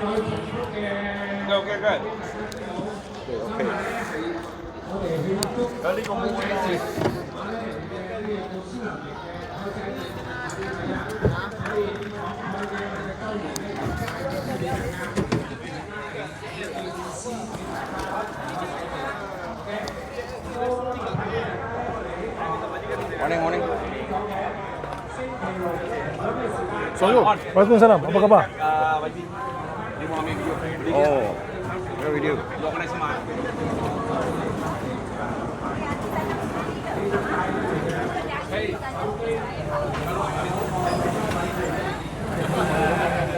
Okay, okay, good. Okay, okay. Kali kau mau isi. Morning, morning. Assalamualaikum. Waalaikumsalam. Apa khabar? Uh, Oh, what video?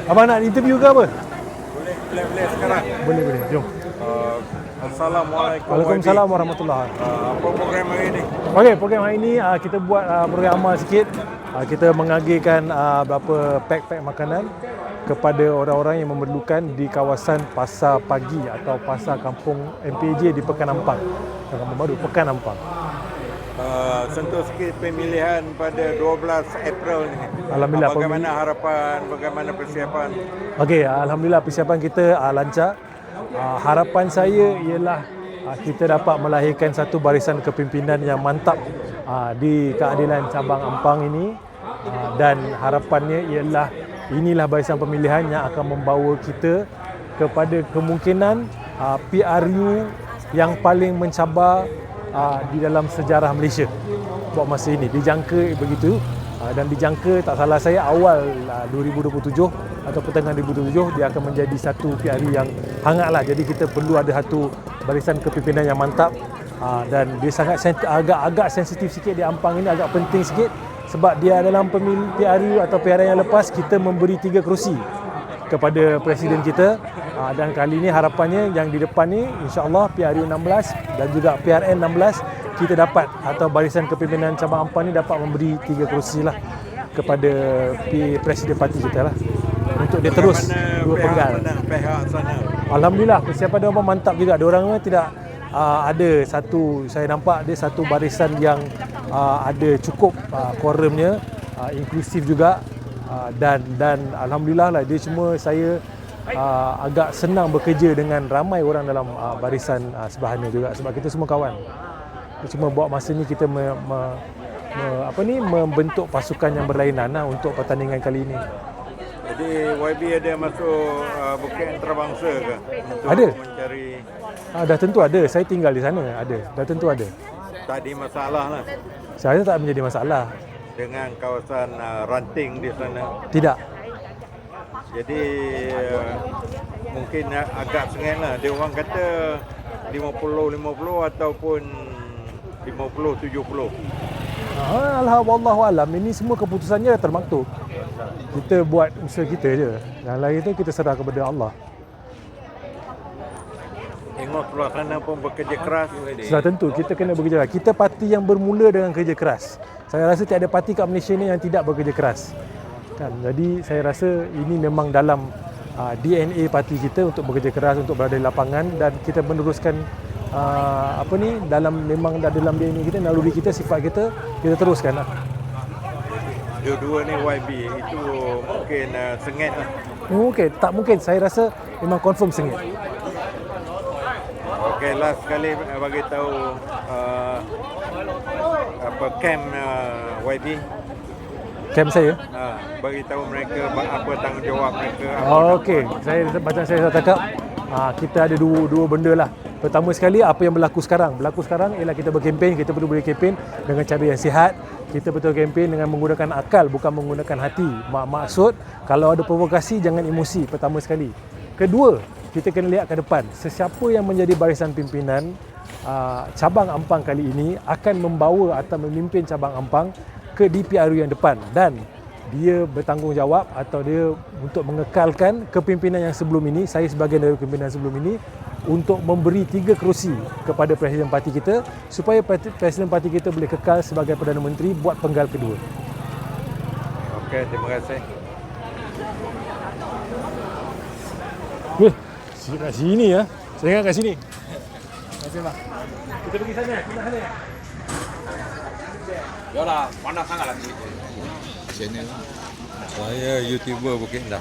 Abang nak interview ke apa? Boleh, boleh, boleh sekarang. Boleh, boleh. Jom. Uh, Assalamualaikum. Waalaikumsalam YB. warahmatullahi Uh, apa program hari ini? Okey, program hari ini uh, kita buat uh, program amal sikit. Uh, kita mengagihkan uh, berapa pack-pack makanan kepada orang-orang yang memerlukan di kawasan Pasar Pagi atau Pasar Kampung MPJ di Pekan Ampang. Kampung Baru, Pekan Ampang. Uh, sentuh sikit pemilihan pada 12 April ni. Alhamdulillah, Uh, bagaimana harapan, bagaimana persiapan? Okey, alhamdulillah persiapan kita uh, lancar. Uh, harapan saya ialah uh, kita dapat melahirkan satu barisan kepimpinan yang mantap uh, di keadilan cabang Ampang ini uh, dan harapannya ialah inilah barisan pemilihan yang akan membawa kita kepada kemungkinan uh, PRU yang paling mencabar uh, di dalam sejarah Malaysia buat masa ini. Dijangka begitu uh, dan dijangka tak salah saya awal uh, 2027 atau pertengahan 2027 dia akan menjadi satu PRU yang hangatlah. Jadi kita perlu ada satu barisan kepimpinan yang mantap uh, dan dia sangat agak-agak sensitif sikit di Ampang ini agak penting sikit sebab dia dalam pemilihan PRU atau PRN yang lepas kita memberi tiga kerusi kepada presiden kita Ah, dan kali ini harapannya yang di depan ni insyaAllah PRU 16 dan juga PRN 16 kita dapat atau barisan kepimpinan cabang Ampang ni dapat memberi tiga kerusi lah kepada presiden parti kita lah untuk dia terus dua penggal? Alhamdulillah persiapan dia memang mantap juga. Dia orang tidak uh, ada satu saya nampak dia satu barisan yang uh, ada cukup uh, quorumnya, uh, inklusif juga uh, dan dan alhamdulillah lah dia semua saya uh, agak senang bekerja dengan ramai orang dalam uh, barisan uh, sebelahannya juga sebab kita semua kawan. Cuma buat masa ni kita me, me, me, apa ni membentuk pasukan yang berlainan lah untuk pertandingan kali ini. Jadi YB ada masuk uh, Bukit Antarabangsa ke? Untuk Ada. mencari Ah, dah tentu ada. Saya tinggal di sana. Ada. Dah tentu ada. tak ada masalah lah Saya tak menjadi masalah. dengan kawasan uh, ranting di sana. Tidak. Jadi uh, mungkin uh, agak sengit lah. Dia orang kata 50-50 ataupun 50-70. Ah, Alhamdulillah alam ini semua keputusannya termaktub. Kita buat usaha kita je. Yang lain tu kita serah kepada Allah. Tengok sana pun bekerja keras. Sudah tentu kita kena bekerja keras. Kita parti yang bermula dengan kerja keras. Saya rasa tiada parti kat Malaysia ni yang tidak bekerja keras. Kan? Jadi saya rasa ini memang dalam uh, DNA parti kita untuk bekerja keras untuk berada di lapangan dan kita meneruskan uh, apa ni dalam memang dah dalam DNA kita naluri kita sifat kita kita teruskan lah. Dua-dua ni YB itu mungkin uh, sengit lah. Mungkin tak mungkin saya rasa memang confirm sengit. Okey, last sekali uh, bagi tahu uh, apa camp uh, YB Camp saya. uh, bagi tahu mereka apa tanggungjawab mereka. Oh, Okey, saya macam saya dah cakap, ah, kita ada dua dua benda lah. Pertama sekali apa yang berlaku sekarang? Berlaku sekarang ialah kita berkempen, kita perlu berkempen dengan cara yang sihat. Kita betul kempen dengan menggunakan akal bukan menggunakan hati. Mak maksud kalau ada provokasi jangan emosi pertama sekali. Kedua, kita kena lihat ke depan. Sesiapa yang menjadi barisan pimpinan uh, cabang Ampang kali ini akan membawa atau memimpin cabang Ampang ke DPRU yang depan dan dia bertanggungjawab atau dia untuk mengekalkan kepimpinan yang sebelum ini saya sebagai dari kepimpinan sebelum ini untuk memberi tiga kerusi kepada presiden parti kita supaya presiden parti kita boleh kekal sebagai Perdana Menteri buat penggal kedua. Okey, terima kasih. Si- kat sini ya. Saya ingat kat sini. Terima kasih. Kita pergi sana, kita sana. Yalah, panas sangat lah sini. Channel saya YouTuber Bukit Indah.